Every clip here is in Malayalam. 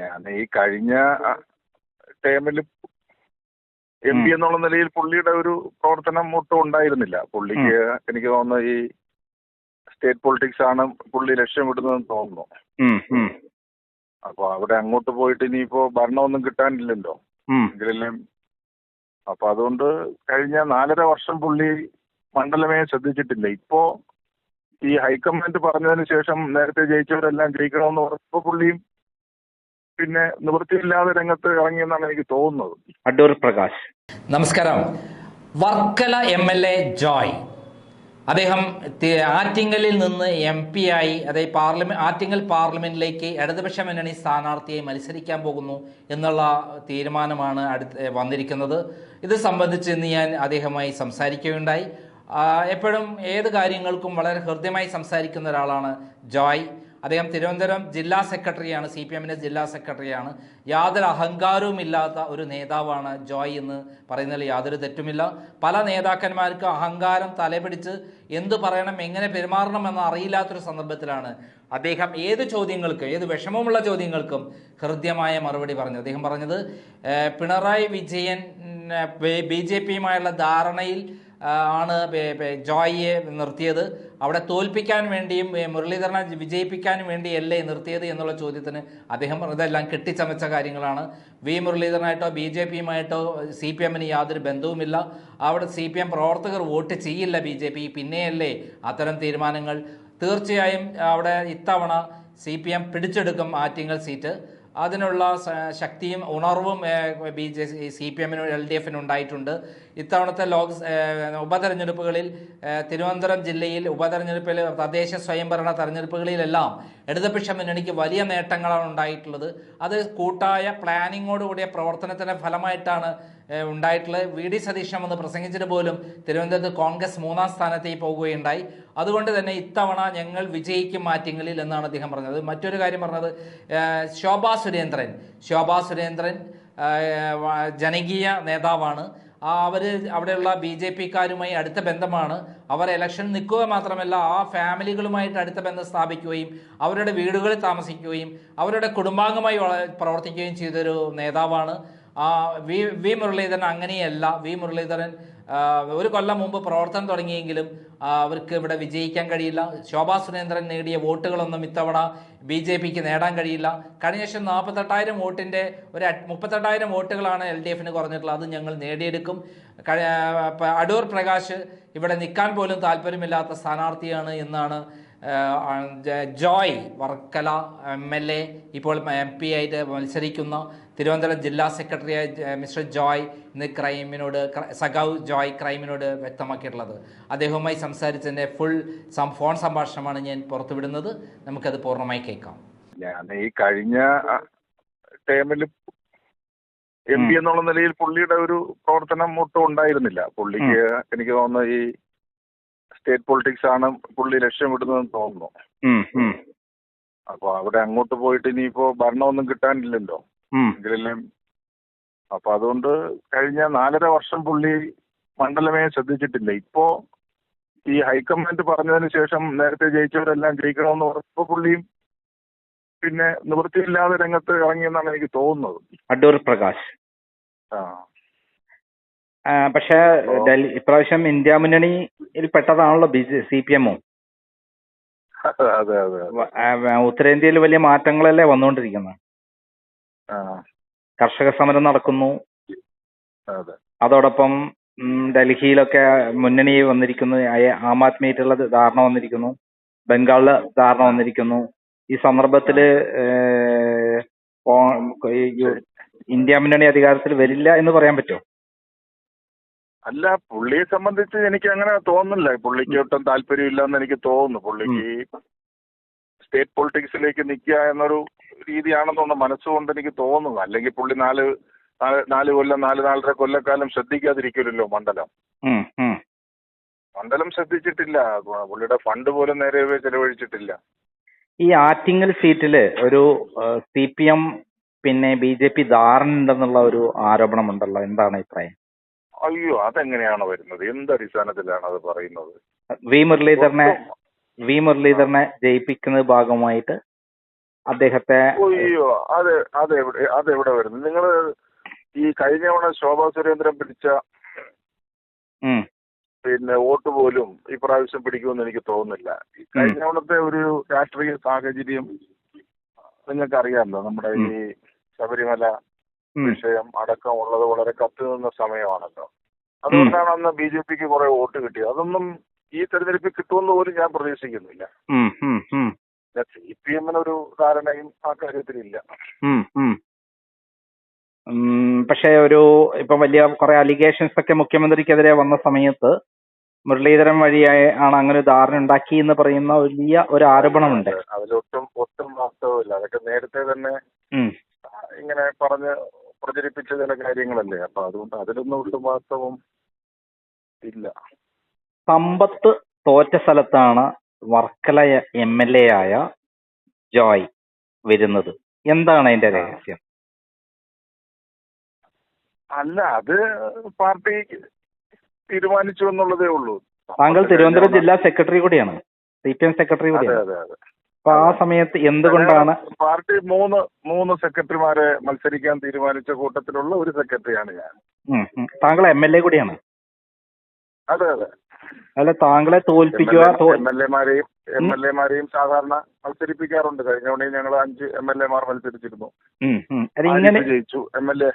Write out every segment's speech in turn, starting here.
ഞാൻ ഈ കഴിഞ്ഞ ടേമിൽ എം പി എന്നുള്ള നിലയിൽ പുള്ളിയുടെ ഒരു പ്രവർത്തനം ഒട്ടും ഉണ്ടായിരുന്നില്ല. പുള്ളിക്ക് എനിക്ക് തോന്നുന്നു ഈ സ്റ്റേറ്റ് പൊളിറ്റിക്സ് ആണ് പുള്ളി ലക്ഷ്യമിടുന്നതെന്ന് തോന്നുന്നു. അപ്പൊ അവിടെ അങ്ങോട്ട് പോയിട്ട് ഇനിയിപ്പോ ഭരണമൊന്നും കിട്ടാനില്ലല്ലോ. എങ്കിലും അപ്പൊ അതുകൊണ്ട് കഴിഞ്ഞ നാലര വർഷം പുള്ളി മണ്ഡലമേ ശ്രദ്ധിച്ചിട്ടില്ല. ഇപ്പോ ഈ ഹൈക്കമാൻഡ് പറഞ്ഞതിന് ശേഷം നേരത്തെ ജയിച്ചവരെല്ലാം ജയിക്കണമെന്ന് പറഞ്ഞപ്പോ പുള്ളിയും പിന്നെ നിവൃത്തിയില്ലാതെ രംഗത്ത് ഇറങ്ങിയെന്നാണ് എനിക്ക് തോന്നുന്നത്. അടൂർ പ്രകാശ്. നമസ്കാരം. Varkala M L A Joy. അദ്ദേഹം ആറ്റിങ്ങലിൽ നിന്ന് എം പി ആയി അതായത് പാർലമെന്റ് ആറ്റിങ്ങൽ പാർലമെന്റിലേക്ക് ഇടതുപക്ഷ മുന്നണി സ്ഥാനാർത്ഥിയെ മത്സരിക്കാൻ പോകുന്നു എന്നുള്ള തീരുമാനമാണ് അടുത്ത് വന്നിരിക്കുന്നത്. ഇത് സംബന്ധിച്ച് ഇന്ന് ഞാൻ അദ്ദേഹവുമായി സംസാരിക്കുകയുണ്ടായി. എപ്പോഴും ഏത് കാര്യങ്ങൾക്കും വളരെ ഹൃദ്യമായി സംസാരിക്കുന്ന ഒരാളാണ് ജോയ്. അദ്ദേഹം തിരുവനന്തപുരം ജില്ലാ സെക്രട്ടറിയാണ് സി പി എമ്മിന്റെ ജില്ലാ സെക്രട്ടറിയാണ്. യാതൊരു അഹങ്കാരവും ഇല്ലാത്ത ഒരു നേതാവാണ് ജോയ് എന്ന് പറയുന്നതിൽ യാതൊരു തെറ്റുമില്ല. പല നേതാക്കന്മാർക്ക് അഹങ്കാരം തലപിടിച്ച് എന്ത് പറയണം എങ്ങനെ പെരുമാറണം എന്ന് അറിയില്ലാത്തൊരു സന്ദർഭത്തിലാണ് അദ്ദേഹം ഏത് ചോദ്യങ്ങൾക്കും ഏത് വിഷമമുള്ള ചോദ്യങ്ങൾക്കും ഹൃദ്യമായ മറുപടി പറഞ്ഞു അദ്ദേഹം പറഞ്ഞത് പിണറായി വിജയൻ ബി ജെ പിയുമായുള്ള ധാരണയിൽ ആണ് ജോയിയെ നിർത്തിയത്. അവിടെ തോൽപ്പിക്കാൻ വേണ്ടിയും മുരളീധരനെ വിജയിപ്പിക്കാൻ വേണ്ടിയല്ലേ നിർത്തിയത് എന്നുള്ള ചോദ്യത്തിന് അദ്ദേഹം ഇതെല്ലാം കെട്ടിച്ചമച്ച കാര്യങ്ങളാണ്. വി. മുരളീധരനായിട്ടോ ബി. ജെ. പിയുമായിട്ടോ സി. പി. എമ്മിന് യാതൊരു ബന്ധവുമില്ല. അവിടെ സി. പി. എം പ്രവർത്തകർ വോട്ട് ചെയ്യില്ല ബി. ജെ. പി. പിന്നെയല്ലേ അത്തരം തീരുമാനങ്ങൾ. തീർച്ചയായും അവിടെ ഇത്തവണ സി. പി. എം പിടിച്ചെടുക്കും ആറ്റിങ്ങൽ സീറ്റ്. അതിനുള്ള ശക്തിയും ഉണർവും ബി ജെ സി പി എമ്മിനും എൽ ഡി എഫിനും ഉണ്ടായിട്ടുണ്ട്. ഇത്തവണത്തെ ലോക് ഉപതെരഞ്ഞെടുപ്പുകളിൽ തിരുവനന്തപുരം ജില്ലയിൽ ഉപതെരഞ്ഞെടുപ്പിൽ തദ്ദേശ സ്വയംഭരണ തെരഞ്ഞെടുപ്പുകളിലെല്ലാം ഇടതുപക്ഷ മുന്നണിക്ക് വലിയ നേട്ടങ്ങളാണ് ഉണ്ടായിട്ടുള്ളത്. അത് കൂട്ടായ പ്ലാനിങ്ങോടുകൂടിയ പ്രവർത്തനത്തിന്റെ ഫലമായിട്ടാണ് ഉണ്ടായിട്ടുള്ളത് വി ഡി സതീശൻ വന്ന് പ്രസംഗിച്ചിട്ട് പോലും തിരുവനന്തപുരത്ത് കോൺഗ്രസ് മൂന്നാം സ്ഥാനത്തേക്ക് പോകുകയുണ്ടായി അതുകൊണ്ട് തന്നെ ഇത്തവണ ഞങ്ങൾ വിജയിക്കും മാറ്റിങ്ങളിൽ എന്നാണ് അദ്ദേഹം പറഞ്ഞത്. മറ്റൊരു കാര്യം പറഞ്ഞത് ശോഭാ സുരേന്ദ്രൻ. ശോഭാ സുരേന്ദ്രൻ ജനകീയ നേതാവാണ്. അവർ അവിടെയുള്ള ബി ജെ പിക്കാരുമായി അടുത്ത ബന്ധമാണ്. അവർ ഇലക്ഷൻ നിൽക്കുക മാത്രമല്ല ആ ഫാമിലികളുമായിട്ട് അടുത്ത ബന്ധം സ്ഥാപിക്കുകയും അവരുടെ വീടുകളിൽ താമസിക്കുകയും അവരുടെ കുടുംബാംഗമായി പ്രവർത്തിക്കുകയും ചെയ്തൊരു നേതാവാണ്. വി വി മുരളീധരൻ അങ്ങനെയല്ല. വി മുരളീധരൻ ഒരു കൊല്ലം മുമ്പ് പ്രവർത്തനം തുടങ്ങിയെങ്കിലും അവർക്ക് ഇവിടെ വിജയിക്കാൻ കഴിയില്ല. ശോഭാ സുരേന്ദ്രൻ നേടിയ വോട്ടുകളൊന്നും ഇത്തവണ ബി ജെ പിക്ക് നേടാൻ കഴിയില്ല. കഴിഞ്ഞ ശേഷം നാൽപ്പത്തെട്ടായിരം വോട്ടിന്റെ ഒരു മുപ്പത്തെട്ടായിരം വോട്ടുകളാണ് എൽ ഡി എഫിന് കുറഞ്ഞിട്ടുള്ളത്. അത് ഞങ്ങൾ നേടിയെടുക്കും. അടൂർ പ്രകാശ് ഇവിടെ നിൽക്കാൻ പോലും താല്പര്യമില്ലാത്ത സ്ഥാനാർത്ഥിയാണ് എന്നാണ് Joy Varkala M L A ഇപ്പോൾ എം പി ആയിട്ട് മത്സരിക്കുന്ന തിരുവനന്തപുരം ജില്ലാ സെക്രട്ടറിയായ മിസ്റ്റർ ജോയ് ഇന്ന് ക്രൈമിനോട് ക്ര- സഖാവ് ജോയ് ക്രൈമിനോട് വ്യക്തമാക്കിയിട്ടുള്ളത്. അദ്ദേഹവുമായി സംസാരിച്ചതിന്റെ ഫുൾ ഫോൺ സംഭാഷണമാണ് ഞാൻ പുറത്തുവിടുന്നത്. നമുക്കത് പൂർണമായി കേൾക്കാം. ഞാൻ ഈ കഴിഞ്ഞ ടേമിൽ എം പി എന്നുള്ള നിലയിൽ പുള്ളിയുടെ ഒരു പ്രവർത്തനം ഒട്ടും ഉണ്ടായിരുന്നില്ല. പുള്ളിക്ക് എനിക്ക് തോന്നുന്നു ഈ സ്റ്റേറ്റ് പൊളിറ്റിക്സ് ആണ് പുള്ളി ലക്ഷ്യമിടുന്നതെന്ന് തോന്നുന്നു. ഉം, ഉം, അപ്പൊ അവിടെ അങ്ങോട്ട് പോയിട്ട് ഇനിയിപ്പോ ഭരണമൊന്നും കിട്ടാനില്ലല്ലോ. എങ്കിലും അപ്പൊ അതുകൊണ്ട് കഴിഞ്ഞ നാലര വർഷം പുള്ളി മണ്ഡലമേ ശ്രദ്ധിച്ചിട്ടില്ല. ഇപ്പോ ഈ ഹൈക്കമാൻഡ് പറഞ്ഞതിന് ശേഷം നേരത്തെ ജയിച്ചവരെല്ലാം ജയിക്കണമെന്ന് പറഞ്ഞപ്പോ പുള്ളിയും പിന്നെ നിവൃത്തിയില്ലാതെ രംഗത്ത് ഇറങ്ങിയെന്നാണ് എനിക്ക് തോന്നുന്നത്. അടൂർ പ്രകാശ്. ആ. പക്ഷെ ഡൽഹി ഇപ്രാവശ്യം ഇന്ത്യ മുന്നണിയിൽ പെട്ടതാണല്ലോ ബി ജെ സി പി എമ്മും. അതെ അതെ അതെ. ഉത്തരേന്ത്യയിൽ വലിയ മാറ്റങ്ങളല്ലേ വന്നുകൊണ്ടിരിക്കുന്നത് കർഷക സമരം നടക്കുന്നു. അതെ. അതോടൊപ്പം ഡൽഹിയിലൊക്കെ മുന്നണി വന്നിരിക്കുന്നു. ആം ആദ്മിയായിട്ടുള്ള ധാരണ വന്നിരിക്കുന്നു. ബംഗാളിൽ ധാരണ വന്നിരിക്കുന്നു. ഈ യു- ഇന്ത്യ മുന്നണി അധികാരത്തിൽ വരില്ല എന്ന് പറയാൻ പറ്റുമോ അല്ല പുള്ളിയെ സംബന്ധിച്ച് എനിക്ക് അങ്ങനെ തോന്നുന്നില്ല. പുള്ളിക്ക് ഒട്ടും താല്പര്യമില്ലെന്ന് എനിക്ക് തോന്നുന്നു. പുള്ളിക്ക് സ്റ്റേറ്റ് പൊളിറ്റിക്സിലേക്ക് നിൽക്കുക എന്നൊരു രീതിയാണെന്നുള്ള മനസ്സുകൊണ്ട് എനിക്ക് തോന്നുന്നു. അല്ലെങ്കിൽ പുള്ളി നാല് നാല് കൊല്ലം നാല് നാലര കൊല്ലക്കാലം ശ്രദ്ധിക്കാതിരിക്കില്ലല്ലോ മണ്ഡലം. മണ്ഡലം ശ്രദ്ധിച്ചിട്ടില്ല. പുള്ളിയുടെ ഫണ്ട് പോലും നേരെ ചെലവഴിച്ചിട്ടില്ല. ഈ ആറ്റിങ്ങൽ സീറ്റിൽ ഒരു സി പി എം പിന്നെ ബി ജെ പി ധാരണുണ്ടെന്നുള്ള ഒരു ആരോപണമുണ്ടല്ലോ. എന്താണ് അഭിപ്രായം? അയ്യോ അതെങ്ങനെയാണ് വരുന്നത്? എന്ത് അടിസ്ഥാനത്തിലാണ് അത് പറയുന്നത്? വി മുരളീധരനെ വി മുരളീധരനെ ജയിപ്പിക്കുന്ന ഭാഗമായിട്ട് അദ്ദേഹത്തെ അയ്യോ അത് അതെവിടെ അതെവിടെ വരുന്നു? നിങ്ങൾ ഈ കഴിഞ്ഞ തവണ ശോഭാ സുരേന്ദ്രൻ പിടിച്ച പിന്നെ വോട്ട് പോലും ഇപ്രാവശ്യം പ്രാവശ്യം പിടിക്കുമെന്ന് എനിക്ക് തോന്നുന്നില്ല. ഈ കഴിഞ്ഞ തവണത്തെ ഒരു രാഷ്ട്രീയ സാഹചര്യം നിങ്ങൾക്ക് അറിയാമല്ലോ നമ്മുടെ ഈ ശബരിമല വിഷയം അടക്കം ഉള്ളത് വളരെ കത്തി നിന്ന സമയമാണല്ലോ. അതുകൊണ്ടാണ് അന്ന് ബി ജെ പിക്ക് കുറെ വോട്ട് കിട്ടിയത്. അതൊന്നും ഈ തെരഞ്ഞെടുപ്പിൽ കിട്ടുമെന്ന് പോലും ഞാൻ പ്രതീക്ഷിക്കുന്നില്ല. സി പി എമ്മിനൊരു ധാരണയും ആ കാര്യത്തിലില്ല. പക്ഷേ ഒരു ഇപ്പൊ വലിയ കുറെ അലിഗേഷൻസ് ഒക്കെ മുഖ്യമന്ത്രിക്കെതിരെ വന്ന സമയത്ത് മുരളീധരൻ വഴിയായി ആണ് അങ്ങനെ ഒരു ധാരണ ഉണ്ടാക്കി എന്ന് പറയുന്ന വലിയ ഒരു ആരോപണമുണ്ട്. അതിലൊട്ടും ഒട്ടും വാസ്തവമില്ല. അതൊക്കെ നേരത്തെ തന്നെ ഇങ്ങനെ പറഞ്ഞ് പ്രചരിപ്പിച്ച ചില കാര്യങ്ങളല്ലേ? അപ്പൊ അതുകൊണ്ട് അതിലൊന്നും ഒട്ടും വാസ്തവം ഇല്ല. സമ്പത്ത് തോറ്റ സ്ഥലത്താണ് വർക്കല എം എൽ എ ആയ ജോയ് വരുന്നത്. എന്താണ് അതിന്റെ രഹസ്യം? അല്ല അത് പാർട്ടി തീരുമാനിച്ചു എന്നുള്ളതേ ഉള്ളൂ. താങ്കൾ തിരുവനന്തപുരം ജില്ലാ സെക്രട്ടറി കൂടിയാണ്. സി പി എം സെക്രട്ടറി കൂടിയാണ് അപ്പൊ ആ സമയത്ത് എന്തുകൊണ്ടാണ് പാർട്ടി മൂന്ന് മൂന്ന് സെക്രട്ടറിമാരെ മത്സരിക്കാൻ തീരുമാനിച്ച കൂട്ടത്തിലുള്ള ഒരു സെക്രട്ടറിയാണ് ഞാൻ. താങ്കൾ എം എൽ എ കൂടിയാണ്. അതെ അതെ. അല്ല താങ്കളെ തോൽപ്പിക്കുക എം എൽ എമാരെയും എം എൽ എമാരെയും സാധാരണ മത്സരിപ്പിക്കാറുണ്ട്. കഴിഞ്ഞ തവണയും ഞങ്ങൾ അഞ്ച് എം എൽ എമാർ മത്സരിച്ചിരുന്നു. ഇങ്ങനെ ജയിച്ചു. M L A.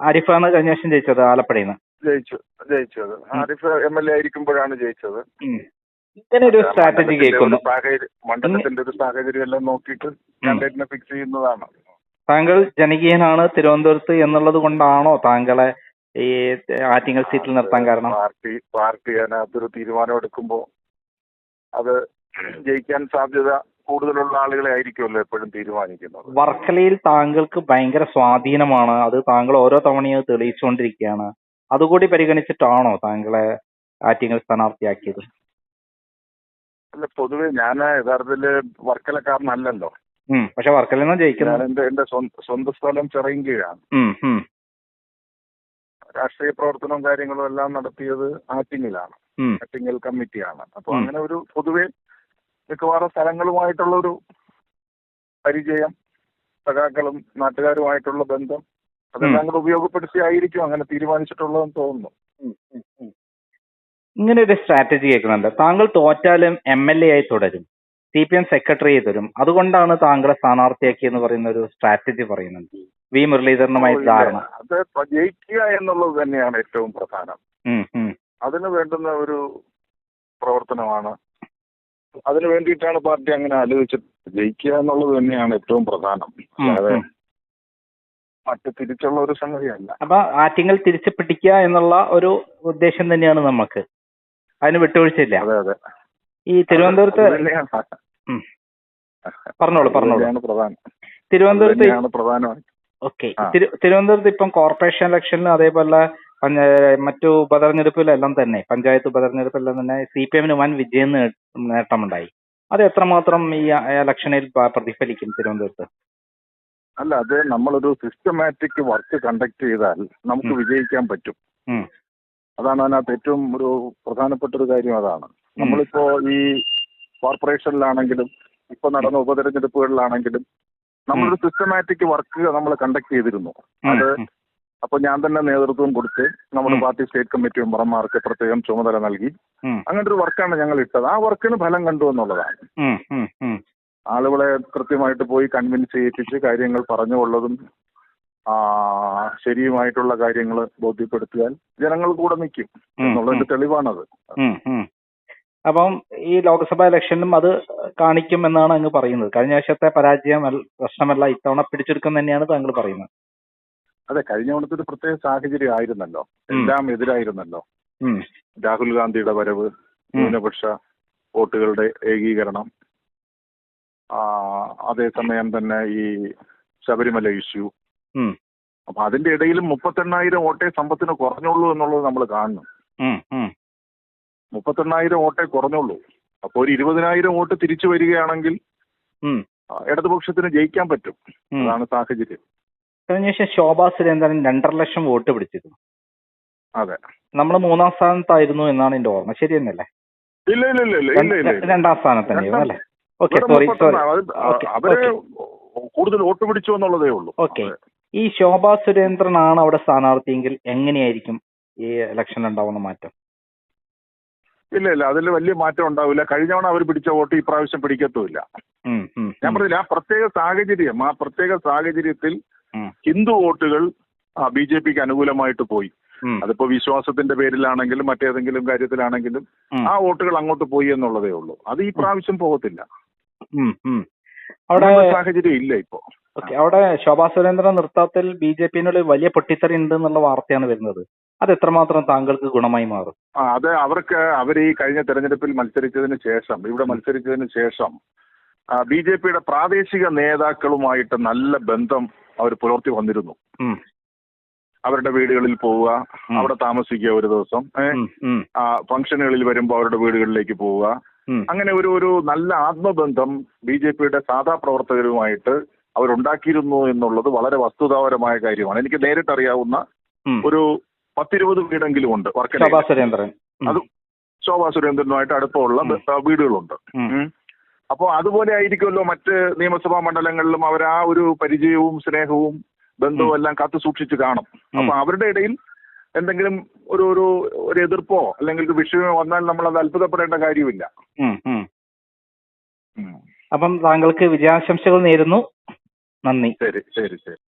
ആരിഫാണ് കഴിഞ്ഞ വർഷം ജയിച്ചത് ആലപ്പുഴയിൽ ജയിച്ചു. ജയിച്ചു ജയിച്ചത് ആരിഫ് എം എൽ എ ആയിരിക്കുമ്പോഴാണ് ജയിച്ചത്. ഇങ്ങനെ ഒരു സ്ട്രാറ്റജി കേൾക്കുന്നു. മണ്ഡലത്തിന്റെ ഒരു സാഹചര്യം എല്ലാം നോക്കിയിട്ട് കാൻഡിഡേറ്റിനെ ഫിക്സ് ചെയ്യുന്നതാണ്. താങ്കൾ ജനകീയനാണ് തിരുവനന്തപുരത്ത് എന്നുള്ളത് കൊണ്ടാണോ താങ്കളെ ഈ ആറ്റിങ്ങൽ സീറ്റിൽ നിർത്താൻ കാരണം? പാർട്ടി പാർട്ടി അതിനകത്തൊരു തീരുമാനം എടുക്കുമ്പോൾ അത് ജയിക്കാൻ സാധ്യത കൂടുതലുള്ള ആളുകളെ ആയിരിക്കുമല്ലോ എപ്പോഴും തീരുമാനിക്കുന്നത്. വർക്കലയിൽ താങ്കൾക്ക് ഭയങ്കര സ്വാധീനമാണ്. അത് താങ്കൾ ഓരോ തവണയും തെളിയിച്ചുകൊണ്ടിരിക്കുകയാണ്. അതുകൂടി പരിഗണിച്ചിട്ടാണോ താങ്കളെ ആറ്റിങ്ങൽ സ്ഥാനാർത്ഥിയാക്കിയത്? അല്ല പൊതുവെ ഞാൻ യഥാർത്ഥത്തിൽ വർക്കലക്കാരനല്ലല്ലോ. പക്ഷെ വർക്കലെന്നാ നിന്ന് ജയിക്കുന്നത്. എന്റെ സ്വന്തം സ്ഥലം ചെറിയ ഉം, ഉം, രാഷ്ട്രീയ പ്രവർത്തനവും കാര്യങ്ങളും എല്ലാം നടത്തിയത് ആറ്റിങ്ങിലാണ്. ആറ്റിങ്ങൽ കമ്മിറ്റിയാണ്. അപ്പൊ അങ്ങനെ ഒരു പൊതുവെ മിക്കവാറും സ്ഥലങ്ങളുമായിട്ടുള്ള ഒരു പരിചയം സഖാക്കളും നാട്ടുകാരുമായിട്ടുള്ള ബന്ധം അതെല്ലാം കൂടെ ഉപയോഗപ്പെടുത്തിയായിരിക്കും അങ്ങനെ തീരുമാനിച്ചിട്ടുള്ളതെന്ന് തോന്നുന്നു. ഇങ്ങനെ ഒരു സ്ട്രാറ്റജി കേൾക്കുന്നുണ്ട്. താങ്കൾ തോറ്റാലും എം എൽ എ ആയി തുടരും. സി പി എം സെക്രട്ടറി ആയി തരും. അതുകൊണ്ടാണ് താങ്കളെ സ്ഥാനാർത്ഥിയാക്കി എന്ന് പറയുന്ന ഒരു സ്ട്രാറ്റജി പറയുന്നുണ്ട് വി മുരളീധരനുമായി. ധാരണ. അത് ജയിക്കുക എന്നുള്ളത് തന്നെയാണ് ഏറ്റവും പ്രധാനം. അതിന് വേണ്ടുന്ന ഒരു പ്രവർത്തനമാണ്. അതിന് വേണ്ടിയിട്ടാണ് പാർട്ടി അങ്ങനെ ആലോചിച്ചത്. ജയിക്കുക എന്നുള്ളത് തന്നെയാണ് ഏറ്റവും പ്രധാനം. അതെ അല്ലാതെ ഉം. തിരിച്ചുള്ള ഒരു സംഗതിയല്ല. അപ്പൊ ആറ്റിങ്ങൽ തിരിച്ചു പിടിക്കുക എന്നുള്ള ഒരു ഉദ്ദേശം തന്നെയാണ് നമുക്ക്. അതിന് വിട്ടുവീഴ്ചയില്ല. അതെ അതെ. ഈ തിരുവനന്തപുരത്ത് പറഞ്ഞോളൂ പറഞ്ഞോളൂ. പ്രധാനം. തിരുവനന്തപുരത്ത് ഓക്കെ. തിരുവനന്തപുരത്ത് ഇപ്പം കോർപ്പറേഷൻ ഇലക്ഷനിലും അതേപോലെ മറ്റു ഉപതെരഞ്ഞെടുപ്പിലെല്ലാം തന്നെ പഞ്ചായത്ത് ഉപതെരഞ്ഞെടുപ്പിലെല്ലാം തന്നെ സി പി എമ്മിന് വൻ വിജയം നേട്ടമുണ്ടായി. അത് എത്രമാത്രം ഈ ഇലക്ഷനിൽ പ്രതിഫലിക്കും തിരുവനന്തപുരത്ത്? അല്ല അത് നമ്മളൊരു സിസ്റ്റമാറ്റിക് വർക്ക് കണ്ടക്ട് ചെയ്താൽ നമുക്ക് വിജയിക്കാൻ പറ്റും. അതാണ് അതിനകത്ത് ഏറ്റവും ഒരു പ്രധാനപ്പെട്ട ഒരു കാര്യം അതാണ്. നമ്മളിപ്പോ ഈ കോർപ്പറേഷനിലാണെങ്കിലും ഇപ്പൊ നടന്ന ഉപതെരഞ്ഞെടുപ്പുകളിലാണെങ്കിലും നമ്മളൊരു സിസ്റ്റമാറ്റിക് വർക്ക് നമ്മൾ കണ്ടക്ട് ചെയ്തിരുന്നു. അത് അപ്പൊ ഞാൻ തന്നെ നേതൃത്വം കൊടുത്ത് നമ്മുടെ പാർട്ടി സ്റ്റേറ്റ് കമ്മിറ്റി മെമ്പർമാർക്ക് പ്രത്യേകം ചുമതല നൽകി. അങ്ങനെ അങ്ങനത്തെ ഒരു വർക്കാണ് ഞങ്ങൾ ഇട്ടത്. ആ വർക്കിന് ഫലം കണ്ടു എന്നുള്ളതാണ്. ആളുകളെ കൃത്യമായിട്ട് പോയി കൺവിൻസ് ചെയ്യിപ്പിച്ച് കാര്യങ്ങൾ പറഞ്ഞുകൊള്ളതും ആ, ശരിയുമായിട്ടുള്ള കാര്യങ്ങൾ ബോധ്യപ്പെടുത്തിയാൽ ജനങ്ങൾ കൂടെ നിൽക്കും എന്നുള്ളതിന്റെ തെളിവാണത്. അപ്പം ഈ ലോക്സഭാ ഇലക്ഷനിലും അത് കാണിക്കും എന്നാണ് അങ്ങ് പറയുന്നത്. കഴിഞ്ഞ വർഷത്തെ പരാജയം പ്രശ്നമല്ല ഇത്തവണ പിടിച്ചെടുക്കും തന്നെയാണ് താങ്കൾ പറയുന്നത്. അതെ കഴിഞ്ഞ തവണത്തെ ഒരു പ്രത്യേക സാഹചര്യം ആയിരുന്നല്ലോ. എല്ലാം എതിരായിരുന്നല്ലോ. രാഹുൽ ഗാന്ധിയുടെ വരവ്. ന്യൂനപക്ഷ വോട്ടുകളുടെ ഏകീകരണം ആ, അതേസമയം തന്നെ ഈ ശബരിമല ഇഷ്യൂ. അപ്പൊ അതിന്റെ ഇടയിലും മുപ്പത്തെണ്ണായിരം വോട്ടേ സമ്പത്തിന് കുറഞ്ഞുള്ളൂ എന്നുള്ളത് നമ്മൾ കാണുന്നു. മുപ്പത്തെണ്ണായിരം വോട്ടേ കുറഞ്ഞുള്ളൂ. അപ്പോൾ ഒരു ഇരുപതിനായിരം വോട്ട് തിരിച്ചു വരികയാണെങ്കിൽ ഇടതുപക്ഷത്തിന് ജയിക്കാൻ പറ്റും. അതാണ് സാഹചര്യം. വർഷം ശോഭാ സുരേന്ദ്രൻ രണ്ടര ലക്ഷം വോട്ട് പിടിച്ചിരുന്നു. അതെ. നമ്മൾ മൂന്നാം സ്ഥാനത്തായിരുന്നു എന്നാണ് എന്റെ ഓർമ്മ. ശരി തന്നെയല്ലേ? ഇല്ല ഇല്ല ഇല്ല ഇല്ല ഇല്ല ഇല്ല ഇല്ല. രണ്ടാം സ്ഥാനത്ത് തന്നെയായിരുന്നു അല്ലേ ഓക്കെ സോറി സോറി അവർ കൂടുതൽ വോട്ട് പിടിച്ചു എന്നുള്ളതേ ഉള്ളൂ. ഓക്കെ ഈ ശോഭാ സുരേന്ദ്രനാണ് അവിടെ സ്ഥാനാർത്ഥിയെങ്കിൽ എങ്ങനെയായിരിക്കും ഈ ഇലക്ഷൻ ഉണ്ടാവുന്ന മാറ്റം? ഇല്ല ഇല്ല. അതിൽ വലിയ മാറ്റം ഉണ്ടാവില്ല. കഴിഞ്ഞ തവണ അവർ പിടിച്ച വോട്ട് ഈ പ്രാവശ്യം പിടിക്കത്തുമില്ല. ഞാൻ പറഞ്ഞില്ല ആ പ്രത്യേക സാഹചര്യം ആ പ്രത്യേക സാഹചര്യത്തിൽ ഹിന്ദു വോട്ടുകൾ ബി ജെ പിക്ക് അനുകൂലമായിട്ട് പോയി. അതിപ്പോ വിശ്വാസത്തിന്റെ പേരിലാണെങ്കിലും മറ്റേതെങ്കിലും കാര്യത്തിലാണെങ്കിലും ആ വോട്ടുകൾ അങ്ങോട്ട് പോയി എന്നുള്ളതേ ഉള്ളൂ. അത് ഈ പ്രാവശ്യം പോകത്തില്ല. അവിടെ സാഹചര്യം ഇല്ല ഇപ്പോ. ഓക്കെ അവിടെ ശോഭാ സുരേന്ദ്രൻ നൃത്തത്തിൽ ബി ജെ പിന്നോട് വലിയ പൊട്ടിത്തെറി ഉണ്ട് എന്നുള്ള വാർത്തയാണ് വരുന്നത്. അത് എത്രമാത്രം താങ്കൾക്ക് ഗുണമായി മാറും? ആ അത് അവർക്ക് അവർ ഈ കഴിഞ്ഞ തെരഞ്ഞെടുപ്പിൽ മത്സരിച്ചതിന് ശേഷം ഇവിടെ മത്സരിച്ചതിന് ശേഷം ബി ജെ പിയുടെ പ്രാദേശിക നേതാക്കളുമായിട്ട് നല്ല ബന്ധം അവർ പുലർത്തി വന്നിരുന്നു. അവരുടെ വീടുകളിൽ പോവുക. അവിടെ താമസിക്കുക ഒരു ദിവസം ഫംഗ്ഷനുകളിൽ വരുമ്പോൾ അവരുടെ വീടുകളിലേക്ക് പോവുക. അങ്ങനെ ഒരു ഒരു നല്ല ആത്മബന്ധം ബി ജെ പിയുടെ സാധാ പ്രവർത്തകരുമായിട്ട് അവരുണ്ടാക്കിയിരുന്നു എന്നുള്ളത് വളരെ വസ്തുതാപരമായ കാര്യമാണ്. എനിക്ക് നേരിട്ടറിയാവുന്ന. ഒരു പത്തിരുപത് വീടെങ്കിലും ഉണ്ട് സുരേന്ദ്രൻ. ഉം, അത് ശോഭാ സുരേന്ദ്രനുമായിട്ട് അടുപ്പമുള്ള. വീടുകളുണ്ട്. അപ്പോൾ അതുപോലെ ആയിരിക്കുമല്ലോ മറ്റ് നിയമസഭാ മണ്ഡലങ്ങളിലും അവർ ആ ഒരു പരിചയവും സ്നേഹവും ബന്ധവും എല്ലാം കാത്തു സൂക്ഷിച്ച് കാണും. അപ്പൊ അവരുടെ ഇടയിൽ എന്തെങ്കിലും ഒരു ഒരു ഒരു എതിർപ്പോ അല്ലെങ്കിൽ ഒരു വിഷയമോ വന്നാൽ നമ്മൾ അത് അത്ഭുതപ്പെടേണ്ട കാര്യമില്ല. അപ്പം താങ്കൾക്ക് വിജയാശംസകൾ നേരുന്നു. നന്ദി. ശരി ശരി ശരി.